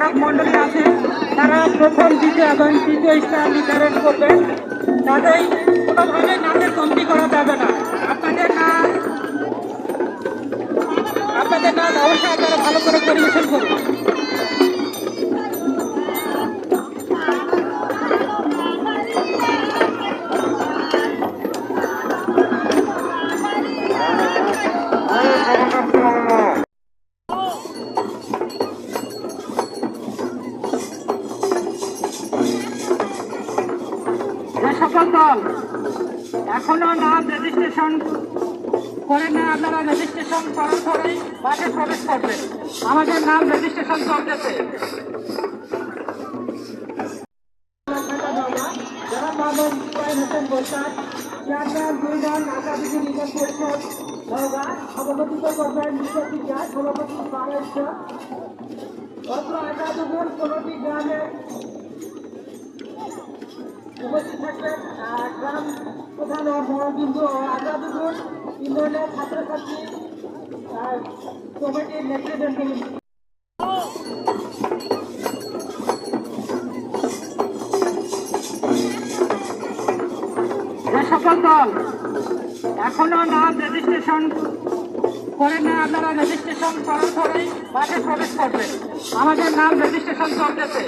বিচারক মন্ডলী আছে, তারা প্রথম, দ্বিতীয় এবং তৃতীয় স্থান নির্ধারণ করবেন তাদের কোনোভাবে নাচের কমতি করা যাবে না। আপনাদের নাচ আপনাদের না অবশ্যই আপনারা ভালো করে পরিবেশন করবেন সকল দল। এখনও নাম রেজিস্ট্রেশন করে না আপনারা রেজিস্ট্রেশন করার পরেই মাঠে প্রবেশ করবেন আমাদের নাম রেজিস্ট্রেশন চলতেছে। হোসেন বৈশাখ চেয়ারম্যান দুইজন আকাদেমি নিগম পরিষদ নওগাঁ সভাপতিত্ব করবেন বিশ্ববিদ্যা সভাপতি বাংলাদেশ অত্র একাদুগুর কোনটি গ্রামে উপস্থিত থাকবেন। গ্রাম প্রধান ছাত্রছাত্রী কমিটির নেতৃবৃন্দ। সকল দল, এখনও নাম রেজিস্ট্রেশন করে না, আপনারা রেজিস্ট্রেশন করার পরেই মাঠে প্রবেশ করবেন। আমাদের নাম রেজিস্ট্রেশন চলতেছে।